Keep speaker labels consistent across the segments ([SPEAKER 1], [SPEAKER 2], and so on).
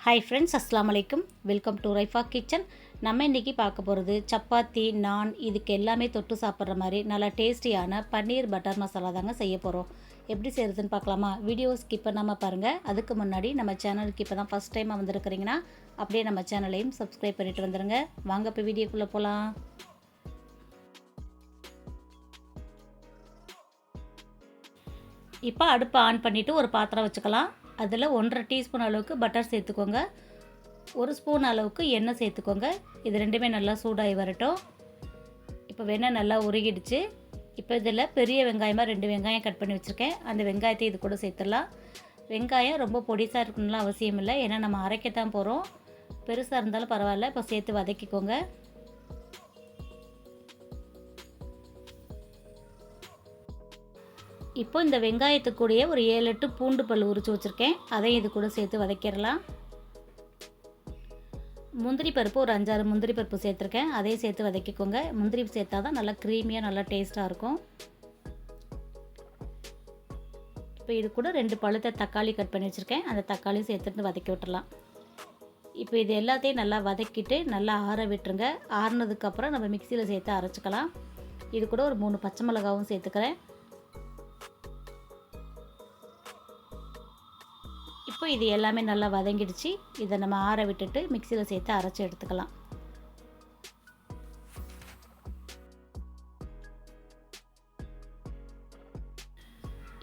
[SPEAKER 1] Hi friends அஸ்லாம் வலைக்கும் welcome to Raifa kitchen நம்ம இன்றைக்கி பார்க்க போகிறது சப்பாத்தி நான் இதுக்கு எல்லாமே தொட்டு சாப்பிட்ற மாதிரி நல்லா டேஸ்டியான பன்னீர் பட்டர் மசாலா தாங்க செய்ய போகிறோம் எப்படி செய்கிறதுன்னு பார்க்கலாமா? வீடியோ ஸ்கிப் பண்ணாமல் பாருங்கள் அதுக்கு முன்னாடி நம்ம சேனலுக்கு இப்போ தான் ஃபஸ்ட் டைமாக வந்திருக்கிறீங்கன்னா அப்படியே நம்ம சேனலையும் சப்ஸ்கிரைப் பண்ணிட்டு வந்துடுங்க வாங்க இப்போ வீடியோக்குள்ளே போகலாம் இப்போ அடுப்பை ஆன் பண்ணிவிட்டு ஒரு பாத்திரம் வச்சுக்கலாம். அதில் ஒன்றரை டீஸ்பூன் அளவுக்கு பட்டர் சேர்த்துக்கோங்க. ஒரு ஸ்பூன் அளவுக்கு எண்ணெய் சேர்த்துக்கோங்க. இது ரெண்டுமே நல்லா சூடாகி வரட்டும். இப்போ வெண்ணெய் நல்லா உருகிடுச்சு. இப்போ இதில் பெரிய வெங்காயமாக ரெண்டு வெங்காயம் கட் பண்ணி வச்சுருக்கேன். அந்த வெங்காயத்தை இது கூட சேர்த்துடலாம். வெங்காயம் ரொம்ப பொடிசாக இருக்கணும்லாம் அவசியம் இல்லை. ஏன்னா நம்ம அரைக்கத்தான் போகிறோம். பெருசாக இருந்தாலும் பரவாயில்ல. இப்போ சேர்த்து வதக்கிக்கோங்க. இப்போ இந்த வெங்காயத்துக்கூடயே ஒரு ஏழு எட்டு பூண்டு பல் உரிச்சு வச்சுருக்கேன். அதையும் இது கூட சேர்த்து வதக்கிடலாம். முந்திரி பருப்பு ஒரு அஞ்சாறு முந்திரி பருப்பு சேர்த்துருக்கேன். அதையும் சேர்த்து வதக்கிக்கோங்க. முந்திரி சேர்த்தா தான் நல்லா க்ரீமியாக நல்லா டேஸ்ட்டாக இருக்கும். இப்போ இது கூட ரெண்டு பழுத்த தக்காளி கட் பண்ணி வச்சுருக்கேன். அந்த தக்காளியும் சேர்த்துட்டு வதக்கி விட்டுலாம் இப்போ இது எல்லாத்தையும் நல்லா வதக்கிட்டு நல்லா ஆற விட்டுருங்க. ஆறுனதுக்கப்புறம் நம்ம மிக்சியில் சேர்த்து அரைச்சிக்கலாம். இது கூட ஒரு மூணு பச்சை மிளகாவும் சேர்த்துக்கிறேன். இது எல்லாமே நல்லா வதங்கிடுச்சு. இதை நம்ம ஆற விட்டுட்டு மிக்சியில் சேர்த்து அரைச்சி எடுத்துக்கலாம்.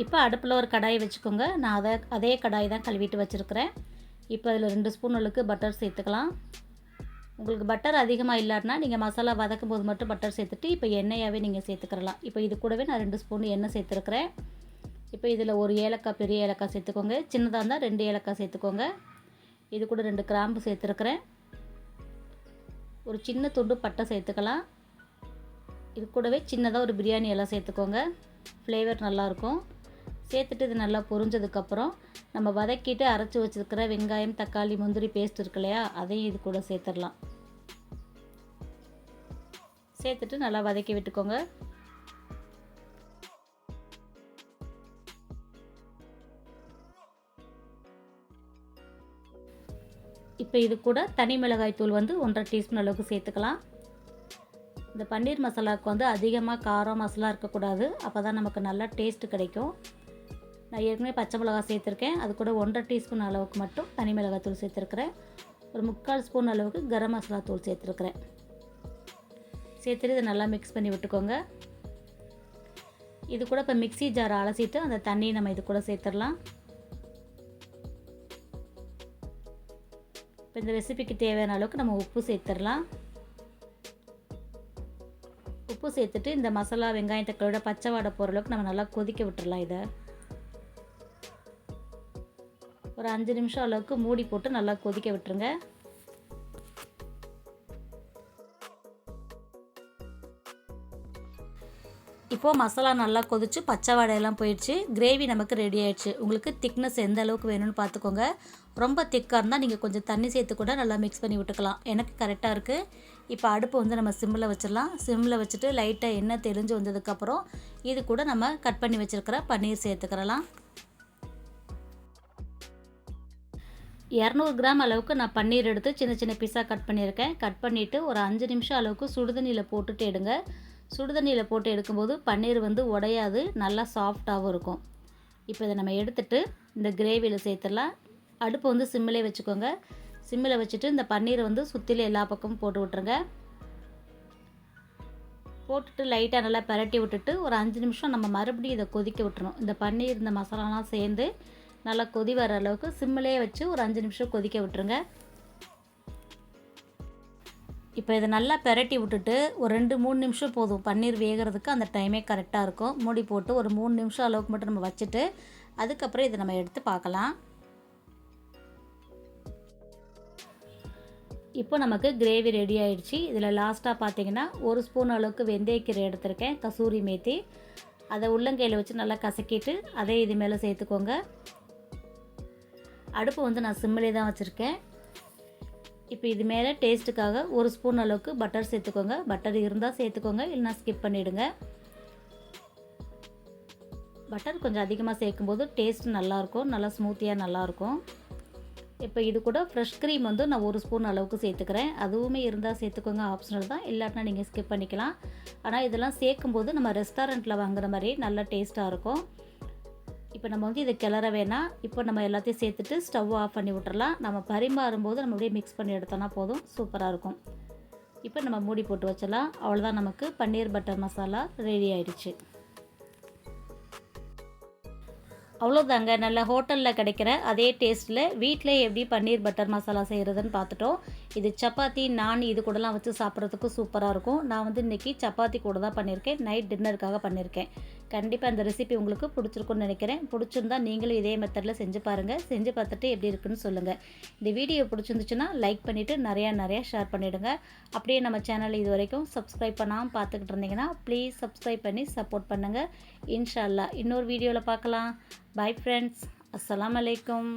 [SPEAKER 1] இப்போ அடுப்பில் ஒரு கடாயை வச்சுக்கோங்க. நான் அதை அதே கடாய் தான் கழுவிட்டு வச்சுருக்கிறேன். இப்போ அதில் ரெண்டு ஸ்பூன் அளவுக்கு பட்டர் சேர்த்துக்கலாம். உங்களுக்கு பட்டர் அதிகமாக இல்லாட்டினா நீங்கள் மசாலா வதக்கும் போது மட்டும் பட்டர் சேர்த்துட்டு இப்போ எண்ணெயாகவே நீங்கள் சேர்த்துக்கிறலாம். இப்போ இது கூடவே நான் ரெண்டு ஸ்பூன் எண்ணெய் சேர்த்துருக்குறேன். இப்போ இதில் ஒரு ஏலக்காய் பெரிய ஏலக்காய் சேர்த்துக்கோங்க. சின்னதாக இருந்தால் ரெண்டு ஏலக்காய் சேர்த்துக்கோங்க. இது கூட ரெண்டு கிராம்பு சேர்த்துருக்குறேன். ஒரு சின்ன துண்டு பட்டை சேர்த்துக்கலாம். இது கூடவே சின்னதாக ஒரு பிரியாணி எல்லாம் சேர்த்துக்கோங்க. ஃப்ளேவர் நல்லாயிருக்கும். சேர்த்துட்டு இது நல்லா பொரிஞ்சதுக்கப்புறம் நம்ம வதக்கிட்டு அரைச்சி வச்சுருக்கிற வெங்காயம் தக்காளி முந்திரி பேஸ்ட் இருக்கு இல்லையா அதையும் இது கூட சேர்த்துடலாம். சேர்த்துட்டு நல்லா வதக்கி விட்டுக்கோங்க. இப்போ இது கூட தனி மிளகாய் தூள் வந்து ஒன்றரை டீஸ்பூன் அளவுக்கு சேர்த்துக்கலாம். இந்த பன்னீர் மசாலாவுக்கு வந்து அதிகமாக காரம் மசாலா இருக்கக்கூடாது. அப்போ தான் நமக்கு நல்லா டேஸ்ட்டு கிடைக்கும். நான் ஏற்கனவே பச்சை மிளகாய் சேர்த்துருக்கேன். அது கூட ஒன்றரை டீஸ்பூன் அளவுக்கு மட்டும் தனி மிளகாய் தூள் சேர்த்துருக்குறேன். ஒரு முக்கால் ஸ்பூன் அளவுக்கு கரம் மசாலா தூள் சேர்த்துருக்குறேன். சேர்த்துட்டு இதை நல்லா மிக்ஸ் பண்ணி விட்டுக்கோங்க. இது கூட இப்போ மிக்சி ஜார் அலசிட்டு அந்த தண்ணியை நம்ம இது கூட சேர்த்துடலாம். இப்போ இந்த ரெசிபிக்கு தேவையான அளவுக்கு நம்ம உப்பு சேர்த்துடலாம். உப்பு சேர்த்துட்டு இந்த மசாலா வெங்காயம் தக்காளியோட பச்சை வாடை போகிற அளவுக்கு நம்ம நல்லா கொதிக்க விட்டுடலாம் இதை. ஒரு அஞ்சு நிமிஷம் அளவுக்கு மூடி போட்டு நல்லா கொதிக்க விட்டுருங்க. இப்போது மசாலா நல்லா கொதிச்சு பச்சை வாடையெல்லாம் போயிடுச்சு. கிரேவி நமக்கு ரெடி ஆயிடுச்சு. உங்களுக்கு திக்னஸ் எந்த அளவுக்கு வேணும்னு பார்த்துக்கோங்க. ரொம்ப திக்காக இருந்தால் நீங்கள் கொஞ்சம் தண்ணி சேர்த்து கூட நல்லா மிக்ஸ் பண்ணி விட்டுக்கலாம். எனக்கு கரெக்டாக இருக்குது இப்போ அடுப்பு வந்து நம்ம சிம்மில் வச்சிடலாம். சிம்மில் வச்சுட்டு லைட்டாக எண்ணெய் தெளிஞ்சு வந்ததுக்கப்புறம் இது கூட நம்ம கட் பண்ணி வச்சுருக்கிற பன்னீர் சேர்த்துக்கிறலாம். இரநூறு கிராம் அளவுக்கு நான் பன்னீர் எடுத்து சின்ன சின்ன பீஸாக கட் பண்ணியிருக்கேன். கட் பண்ணிவிட்டு ஒரு அஞ்சு நிமிஷம் அளவுக்கு சுடுதண்ணியில் போட்டுட்டு எடுங்க. சுடுதண்ணியில் போட்டு எடுக்கும்போது பன்னீர் வந்து உடையாது நல்லா சாஃப்டாகவும் இருக்கும். இப்போ இதை நம்ம எடுத்துட்டு இந்த கிரேவியில் சேர்த்துடலாம். அடுப்பு வந்து சிம்மிலே வச்சுக்கோங்க. சிம்மில் வச்சுட்டு இந்த பன்னீரை வந்து சுற்றில எல்லா பக்கமும் போட்டு விட்ருங்க போட்டுட்டு லைட்டாக நல்லா பரட்டி விட்டுட்டு ஒரு அஞ்சு நிமிஷம் நம்ம மறுபடியும் இதை கொதிக்க விட்டுறணும். இந்த பன்னீர் இந்த மசாலாலாம் சேர்ந்து நல்லா கொதி வர அளவுக்கு சிம்மிலே வச்சு ஒரு அஞ்சு நிமிஷம் கொதிக்க விட்டுருங்க. இப்போ இதை நல்லா பெரட்டி விட்டுட்டு ஒரு ரெண்டு மூணு நிமிஷம் போதும். பன்னீர் வேகிறதுக்கு அந்த டைமே கரெக்டாக இருக்கும். மூடி போட்டு ஒரு மூணு நிமிஷம் அளவுக்கு மட்டும் நம்ம வச்சுட்டு அதுக்கப்புறம் இதை நம்ம எடுத்து பார்க்கலாம். இப்போ நமக்கு கிரேவி ரெடி ஆயிடுச்சு. இதில் லாஸ்ட்டாக பார்த்தீங்கன்னா ஒரு ஸ்பூன் அளவுக்கு வெந்தயக்கீரை எடுத்திருக்கேன் கசூரி மேத்தி. அதை உள்ளங்கையில் வச்சு நல்லா கசக்கிட்டு அதே இது மேலே சேர்த்துக்கோங்க. அடுப்பு வந்து நான் சிம்மிலே தான் வச்சுருக்கேன். இப்போ இது மேலே டேஸ்ட்டுக்காக ஒரு ஸ்பூன் அளவுக்கு பட்டர் சேர்த்துக்கோங்க. பட்டர் இருந்தால் சேர்த்துக்கோங்க இல்லைனா ஸ்கிப் பண்ணிவிடுங்க பட்டர் கொஞ்சம் அதிகமாக சேர்க்கும்போது டேஸ்ட் நல்லாயிருக்கும் நல்லா ஸ்மூத்தியாக நல்லாயிருக்கும். இப்போ இது கூட ஃப்ரெஷ் க்ரீம் வந்து நான் ஒரு ஸ்பூன் அளவுக்கு சேர்த்துக்கிறேன். அதுவுமே இருந்தால் சேர்த்துக்கோங்க ஆப்ஷனல் தான். இல்லாட்டினா நீங்கள் ஸ்கிப் பண்ணிக்கலாம். ஆனால் இதெல்லாம் சேர்க்கும்போது நம்ம ரெஸ்டாரண்ட்டில் வாங்குற மாதிரி நல்ல டேஸ்ட்டாக இருக்கும். இப்போ நம்ம வந்து இதை கிளற வேணாம் இப்போ நம்ம எல்லாத்தையும் சேர்த்துட்டு ஸ்டவ் ஆஃப் பண்ணி விட்டுறலாம். நம்ம பரிமாறும்போது நம்ம அப்படியே மிக்ஸ் பண்ணி எடுத்தோன்னா போதும். சூப்பராக இருக்கும். இப்போ நம்ம மூடி போட்டு வச்சிடலாம். அவ்வளோதான் நமக்கு. பன்னீர் பட்டர் மசாலா ரெடி ஆயிடுச்சு. அவ்வளோதாங்க நல்ல ஹோட்டலில் கிடைக்கிற அதே டேஸ்ட்டில் வீட்டில் எப்படி பன்னீர் பட்டர் மசாலா செய்கிறதுன்னு பார்த்துட்டோம். இது சப்பாத்தி நான் இது கூடலாம் வச்சு சாப்பிட்றதுக்கு சூப்பராக இருக்கும். நான் வந்து இன்றைக்கி சப்பாத்தி கூட தான் பண்ணியிருக்கேன் நைட் டின்னருக்காக பண்ணியிருக்கேன் கண்டிப்பாக இந்த ரெசிபி உங்களுக்கு பிடிச்சிருக்குன்னு நினைக்கிறேன். பிடிச்சிருந்தா நீங்களும் இதே மெத்தடில் செஞ்சு பாருங்கள் செஞ்சு பார்த்துட்டு எப்படி இருக்குன்னு சொல்லுங்கள் இந்த வீடியோ பிடிச்சிருந்துச்சுன்னா லைக் பண்ணிவிட்டு நிறையா நிறையா ஷேர் பண்ணிவிடுங்க அப்படியே நம்ம சேனல் இது வரைக்கும் சப்ஸ்கிரைப் பண்ணாமல் பார்த்துக்கிட்டு இருந்தீங்கன்னா ப்ளீஸ் சப்ஸ்கிரைப் பண்ணி சப்போர்ட் பண்ணுங்கள் இன்ஷால்லா இன்னொரு வீடியோவில் பார்க்கலாம். பாய் ஃப்ரெண்ட்ஸ் அஸ்ஸலாமு அலைக்கும்